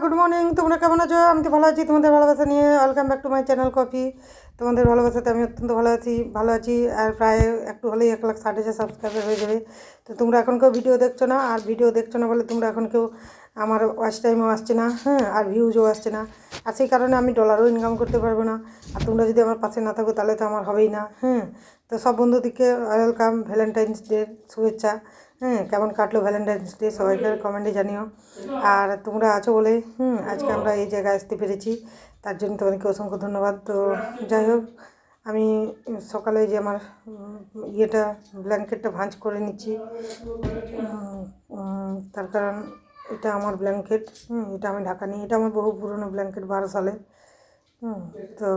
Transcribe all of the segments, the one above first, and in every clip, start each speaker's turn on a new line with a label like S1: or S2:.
S1: Good morning তোমরা কেমন আছো? আমি তো ভালো আছি। তোমাদের ভালোবাসা নিয়ে welcome back to my channel coffee. তোমাদের ভালোবাসাতে আমি অত্যন্ত ভালো আছি ভালো আছি। আর প্রায় একটু হলেই এক লাখ ষাট হাজার সাবস্ক্রাইবার হয়ে যাবে। তো তোমরা এখন কেউ ভিডিও দেখছ না? আর ভিডিও দেখছ না বলে তোমরা এখন কেউ আমার ওয়াচ টাইমও আসছে না হ্যাঁ? আর ভিউজও আসছে না। আর সেই কারণে আমি ডলারও ইনকাম করতে পারব না। আর তোমরা যদি আমার পাশে না থাকো, তাহলে তো আমার হবেই না হ্যাঁ? তো সব বন্ধুদিকে ওয়েলকাম ভ্যালেন্টাইন্স ডে শুভেচ্ছা। হ্যাঁ কেমন কাটলো ভ্যালেন্টাইন্স ডে সবাইকে কমেন্টে জানিও। আর তোমরা আছো বলে, হুম, আজকে আমরা এই জায়গায় আসতে পেরেছি। তার জন্য তোমাদেরকে অসংখ্য ধন্যবাদ। তো যাই হোক, আমি সকালে যে আমার ইয়েটা ব্ল্যাঙ্কেটটা ভাঁজ করে নিচ্ছি। তার কারণ এটা আমার ব্ল্যাঙ্কেট হুম, এটা আমি ঢাকা নিই এটা আমার বহু পুরনো ব্ল্যাঙ্কেট বারো সালের হুম, তো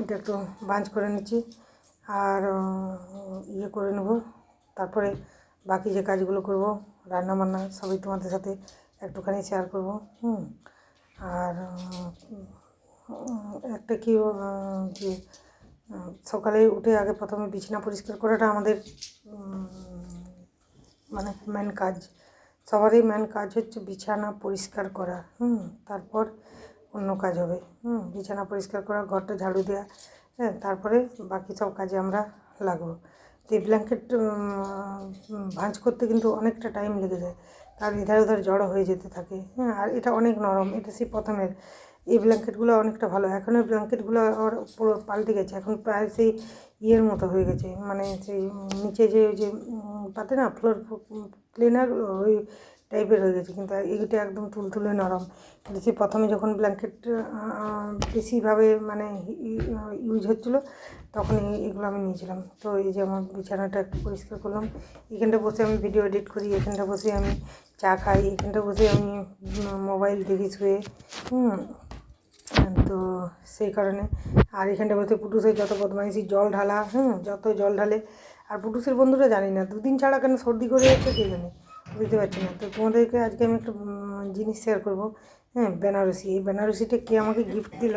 S1: এটা একটু ভাঁজ করে নিচ্ছি। আর ইয়ে করে নেব। তারপরে বাকি যে কাজগুলো করব রান্না বান্না সবই তোমাদের সাথে একটুখানি শেয়ার করব, হুম? আর একটা কি যে সকালে উঠে আগে প্রথমে বিছানা পরিষ্কার করাটা আমাদের মানে মেন কাজ। সবারই মেন কাজ হচ্ছে বিছানা পরিষ্কার করা, হুম? তারপর অন্য কাজ হবে, হুম? বিছানা পরিষ্কার করা, ঘরটা ঝাড়ু দেওয়া হ্যাঁ তারপরে বাকি সব কাজে আমরা লাগবো। এই ব্ল্যাঙ্কেট ভাঁজ করতে কিন্তু অনেকটা টাইম লেগে যায়। তার ইধার উধার জড়ো হয়ে যেতে থাকে। হ্যাঁ আর এটা অনেক নরম। এটা সেই প্রথমের। এই ব্ল্যাঙ্কেটগুলো অনেকটা ভালো। এখন ওই ব্ল্যাঙ্কেটগুলো আবার পুরো পাল্টে গেছে। এখন প্রায় সেই ইয়ের মতো হয়ে গেছে। মানে সেই নিচে যে, ওই যে পাতে না ফ্লোর ক্লিনার ওই টাইপের হয়ে গেছে, কিন্তু এইটা একদম তুলতুলে নরম। কিন্তু সেই প্রথমে যখন ব্ল্যাঙ্কেট বেশিভাবে মানে ইউজ হচ্ছিল, তখন এগুলো আমি নিয়েছিলাম। তো এই যে আমার বিছানাটা একটু পরিষ্কার করলাম, এখানটা বসে আমি ভিডিও এডিট করি, এখানটা বসে আমি চা খাই, এখানটা বসে আমি মোবাইল দেখি, শুয়ে, হুম। তো সেই কারণে, আর এখানটা বসে পুটুসের যত বদমাইশি জল ঢালা হ্যাঁ যত জল ঢালে, আর পুটুসের বন্ধুরা জানি না, দুদিন ছাড়া কেন সর্দি করে যাচ্ছে কে জানে? বুঝতে পারছি না। তো তোমাদেরকে আজকে আমি একটা জিনিস শেয়ার করব। হ্যাঁ বেনারসি। এই বেনারসিটা কে আমাকে গিফট দিল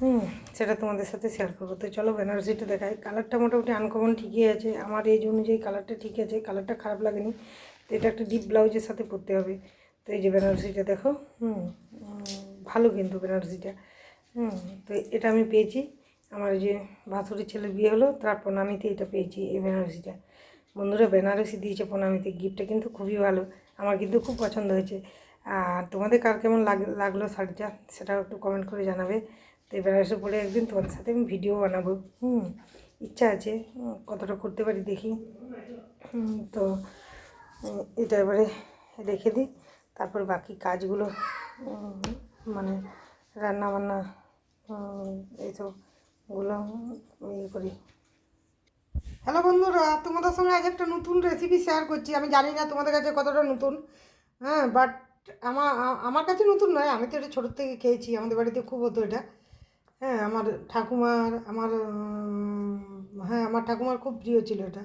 S1: হুম সেটা তোমাদের সাথে শেয়ার করব। তো চলো বেনারসিটা দেখাই। কালারটা মোটামুটি আনকমন ঠিকই আছে। আমার এই অনুযায়ী কালারটা ঠিক আছে। কালারটা খারাপ লাগেনি। তো এটা একটা ডিপ ব্লাউজের সাথে পরতে হবে। তো এই যে বেনারসিটা দেখো, হুম ভালো কিন্তু বেনারসিটা। হুম, তো এটা আমি পেয়েছি। আমার যে ভাসুরের ছেলের বিয়ে হলো তার প্রণামিতে এটা পেয়েছি এই বেনারসিটা। বন্ধুরা বেনারসি দিয়েছে প্রণামিতে গিফটটা কিন্তু খুবই ভালো। আমার কিন্তু খুব পছন্দ হয়েছে। আর তোমাদের কার কেমন লাগ, লাগল শাড়িটা, সেটাও একটু কমেন্ট করে জানাবে। তো এই বেনারসি পরে একদিন তোমাদের সাথে আমি ভিডিও বানাবো। হুম, ইচ্ছা আছে। কতটা করতে পারি দেখি। তো এটা এবারে রেখে দিই। তারপর বাকি কাজগুলো মানে রান্না বান্না এইসবগুলো ইয়ে করি। হ্যালো বন্ধুরা, তোমাদের সঙ্গে আজ একটা নতুন রেসিপি শেয়ার করছি। আমি জানি না তোমাদের কাছে কতটা নতুন হ্যাঁ বাট আমার আমার কাছে নতুন নয়, আমি তো এটা ছোটোর থেকে খেয়েছি, আমাদের বাড়িতে খুব হতো এটা। হ্যাঁ আমার ঠাকুমার, আমার হ্যাঁ আমার ঠাকুমার খুব প্রিয় ছিল এটা।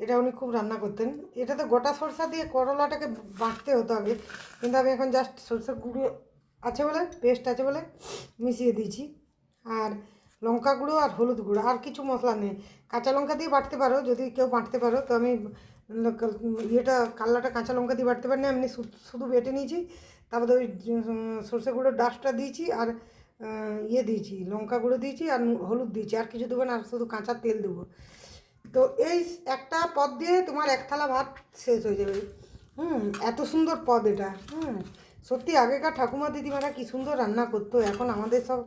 S1: এটা উনি খুব রান্না করতেন। এটাতে গোটা সরষা দিয়ে করলাটাকে বাটতে হতো আগে। কিন্তু আমি এখন জাস্ট সরষের গুঁড়ো আছে বলে পেস্ট আছে বলে মিশিয়ে দিয়েছি। আর লঙ্কা গুঁড়ো আর হলুদ গুঁড়ো, আর কিছু মশলা নেই। কাঁচা লঙ্কা দিয়ে বাটতে পারো, যদি কেউ বাটতে পারো, তো আমি ইয়েটা, কাল্লাটা কাঁচা লঙ্কা দিয়ে বাটতে পারি না এমনি শুধু বেটে নিয়েছি। তারপরে ওই সর্ষে গুঁড়োর ডাস্টটা দিয়েছি আর ইয়ে দিয়েছি, লঙ্কা গুঁড়ো দিয়েছি আর হলুদ দিয়েছি, আর কিছু দেবো না, আর শুধু কাঁচা তেল দেবো। তো এই একটা পদ দিয়ে তোমার এক থালা ভাত শেষ হয়ে যাবে। হুম, এত সুন্দর পদ এটা, হুম। সত্যি আগেকার ঠাকুমা দিদিমারা কি সুন্দর রান্না করতো, এখন আমাদের সব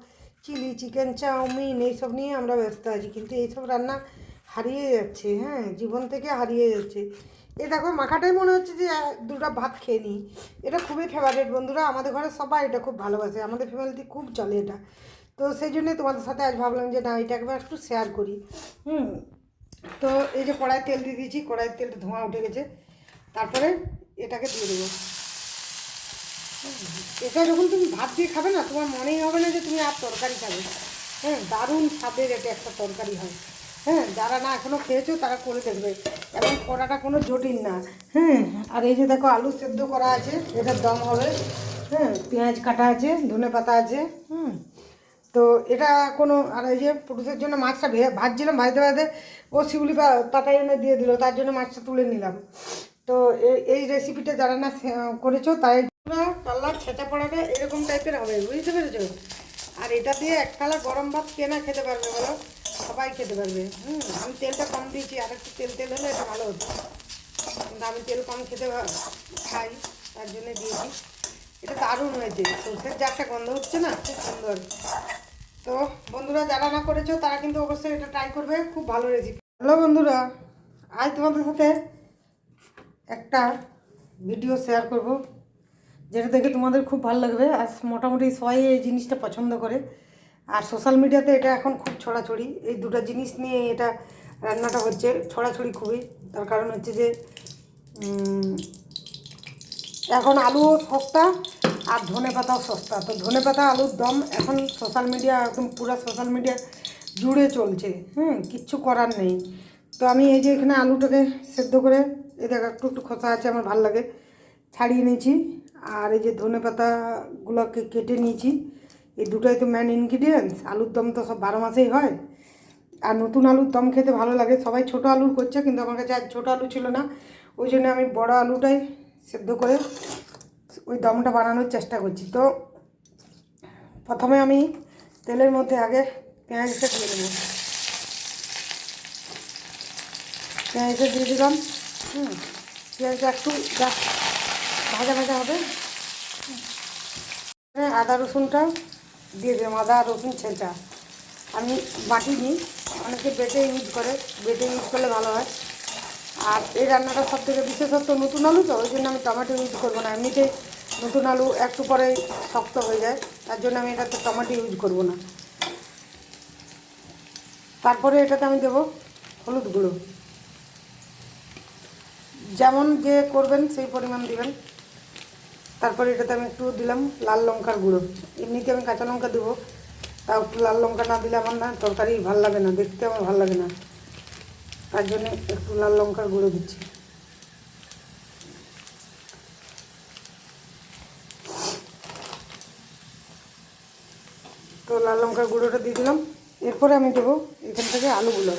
S1: চিলি চিকেন, চাউমিন এইসব নিয়ে আমরা ব্যস্ত আছি, কিন্তু এইসব রান্না হারিয়ে যাচ্ছে হ্যাঁ জীবন থেকে হারিয়ে যাচ্ছে। এ দেখো, মাখাটাই মনে হচ্ছে যে দুটো ভাত খেয়ে নিই। এটা খুবই ফেভারিট বন্ধুরা, আমাদের ঘরে সবাই এটা খুব ভালোবাসে, আমাদের ফ্যামিলিতে খুব চলে এটা। তো সেই জন্যে তোমাদের সাথে আজ ভাবলাম যে, না এটা একবার একটু শেয়ার করি। হুম, তো এই যে কড়াই তেল দিয়ে দিয়েছি কড়াইয়ের তেলটা ধোঁয়া উঠে গেছে। তারপরে এটাকে দিয়ে দেবো। এটা যখন তুমি ভাত দিয়ে খাবে না, তোমার মনেই হবে না যে তুমি আর তরকারি খাবে। হ্যাঁ দারুণ স্বাদের এটা একটা তরকারি হয়। হ্যাঁ যারা না এখনও খেয়েছো তারা করে দেখবে। এবং করাটা কোনো জটিল না। হ্যাঁ আর এই যে দেখো আলু সেদ্ধ করা আছে, এটার দম হবে। হ্যাঁ পেঁয়াজ কাটা আছে, ধনে পাতা আছে, হুম। তো এটা কোনো, আর এই যে পুরুষের জন্য মাছটা ভাজছিলাম ভাজতে ভাজতে, ও শিউলি পাতা এনে দিয়ে দিল, তার জন্য মাছটা তুলে নিলাম। তো এই রেসিপিটা যারা না করেছ, তাই ছেঁচা পড়াটা এরকম টাইপের হবে, বুঝতে পেরেছ? আর এটা দিয়ে এক থালা গরম ভাত কেনা খেতে পারবে বলো? সবাই খেতে পারবে। হুম, আমি তেলটা কম দিয়েছি, আর একটু তেল তেল হলে এটা ভালো হতো। কিন্তু আমি তেল কম খেতে খাই, তার জন্য দিয়েছি। এটা দারুণ হয়েছে, সর্ষের যা একটা গন্ধ হচ্ছে না, খুব সুন্দর। তো বন্ধুরা, যারা না করেছ, তারা কিন্তু অবশ্যই এটা ট্রাই করবে, খুব ভালো রেসিপি হ্যালো বন্ধুরা, আজ তোমাদের সাথে একটা ভিডিও শেয়ার করব। যেটা দেখে তোমাদের খুব ভালো লাগবে। আর মোটামুটি সবাই এই জিনিসটা পছন্দ করে। আর সোশ্যাল মিডিয়াতে এটা এখন খুব ছড়াছড়ি। এই দুটো জিনিস নিয়ে এটা রান্নাটা হচ্ছে, ছড়াছড়ি খুবই। তার কারণ হচ্ছে যে এখন আলুও সস্তা আর ধনে পাতাও সস্তা। তো ধনে পাতা, আলুর দম এখন সোশ্যাল মিডিয়া একদম পুরো সোশ্যাল মিডিয়া জুড়ে চলছে। হ্যাঁ কিচ্ছু করার নেই। তো আমি এই যে এখানে আলুটাকে সেদ্ধ করে, এই দেখ একটু একটু খোসা আছে, আমার ভালো লাগে। ছাড়িয়ে নিয়েছি। আর এই যে ধনে পাতাগুলোকে কেটে নিয়েছি। এই দুটোই তো ম্যান ইনগ্রিডিয়েন্টস আলুর দম তো সব বারো মাসেই হয়। আর নতুন আলুর দম খেতে ভালো লাগে। সবাই ছোট আলুর করছে, কিন্তু আমার কাছে আজ ছোটো আলু ছিল না। ওই জন্য আমি বড় আলুটাই সেদ্ধ করে ওই দমটা বানানোর চেষ্টা করছি। তো প্রথমে আমি তেলের মধ্যে আগে পেঁয়াজটা দিয়ে দেবো। পেঁয়াজটা দিয়ে দিলাম। হুম, পেঁয়াজটা একটু ভাজা ভাজা হবে। আদা রসুনটা দিয়ে দিলাম, আদা রসুন ছেঁচা। আমি বাটি নিই অনেকে বেটে ইউজ করে, বেটে ইউজ করলে ভালো হয়। আর এই রান্নাটা সব থেকে বিশেষত্ব নতুন আলু তো, ওই জন্য আমি টমেটো ইউজ করব না। এমনিতেই নতুন আলু একটু পরে শক্ত হয়ে যায়, তার জন্য আমি এটাতে টমেটো ইউজ করব না। তারপরে এটাতে আমি দেবো হলুদ গুঁড়ো। যেমন যে করবেন, সেই পরিমাণ দিবেন। তারপরে এটাতে আমি একটু দিলাম লাল লঙ্কার গুঁড়ো। এমনিতে আমি কাঁচা লঙ্কা দেবো। তাও একটু লাল লঙ্কা না দিলে আমার না তরকারি ভালো লাগে না, দেখতে আমার ভালো লাগে না। তার জন্য একটু লাল লঙ্কার গুঁড়ো দিচ্ছি। তো লাল লঙ্কার গুঁড়োটা দিয়ে দিলাম। এরপরে আমি দেবো এখান থেকে আলুগুলো।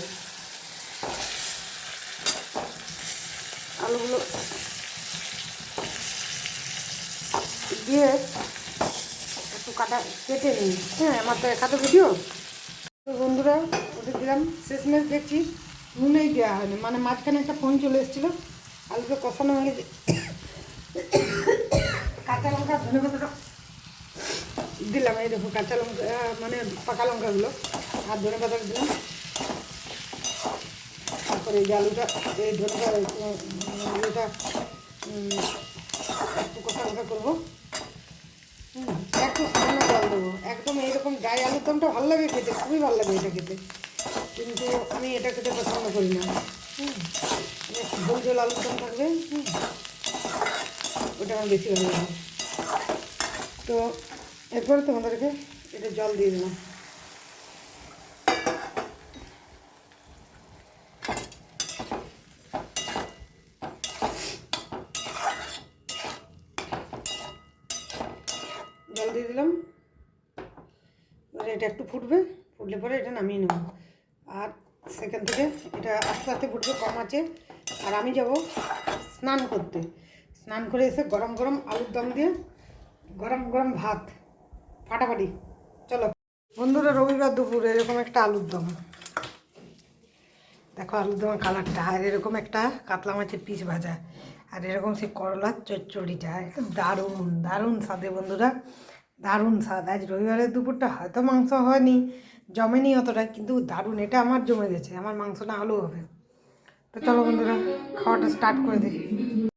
S1: আলুগুলো দিয়ে একটু কাটা কেটে নিই। হ্যাঁ আমার তো একা ভিডিও তো বন্ধুরা, ওদের দিলাম শেষমেশ দেখছি, নুনেই দেওয়া হয়নি। মানে মাঝখানে একটা ফোন চলে এসেছিল আলুকে কষানো হয়ে গেছে কাঁচা লঙ্কা, ধনে পাতাটা দিলাম, এই দেখো কাঁচা লঙ্কা মানে পাকা লঙ্কাগুলো, আর ধনে পাতা দিলাম। তারপরে এই যে আলুটা, এই ধনে পাতা আলুটা একটু কষা কষা করব। একটু সামান্য জল দেবো। একদম এইরকম ড্রাই আলুর দমটা ভালো লাগে খেতে, খুবই ভালো লাগে এটা খেতে। কিন্তু আমি এটা খেতে পছন্দ করি না। হুম একটু ঝোল ঝোল আলুর দম থাকবে, হুম, ওটা আমার বেশি ভালো লাগে। তো এরপরে তোমাদেরকে এটা জল দিয়ে দিলাম জল দিয়ে দিলাম এবারে এটা একটু ফুটবে, ফুটলে পরে এটা নামিয়ে নেব। আর সেখান থেকে এটা আস্তে আস্তে ফুটবে, কম আছে। আর আমি যাব স্নান করতে। স্নান করে এসে গরম গরম আলুর দম দিয়ে গরম গরম ভাত, ফাটাফাটি। চলো। বন্ধুরা, রবিবার দুপুর, এরকম একটা আলুর দম। দেখো আলুর দমের কালারটা, আর এরকম একটা কাতলা মাছের পিস ভাজা। আর এরকম সেই করলার চচ্চড়িটা, একদম দারুণ দারুণ স্বাদে বন্ধুরা। দারুণ স্বাদ। আজ রবিবারের দুপুরটা হয়তো মাংস হয়নি, জমেনি অতটা, কিন্তু দারুণ, এটা আমার জমে গেছে। আমার মাংস না হলেও হবে। তো চলো বন্ধুরা, খাওয়াটা স্টার্ট করে দিই।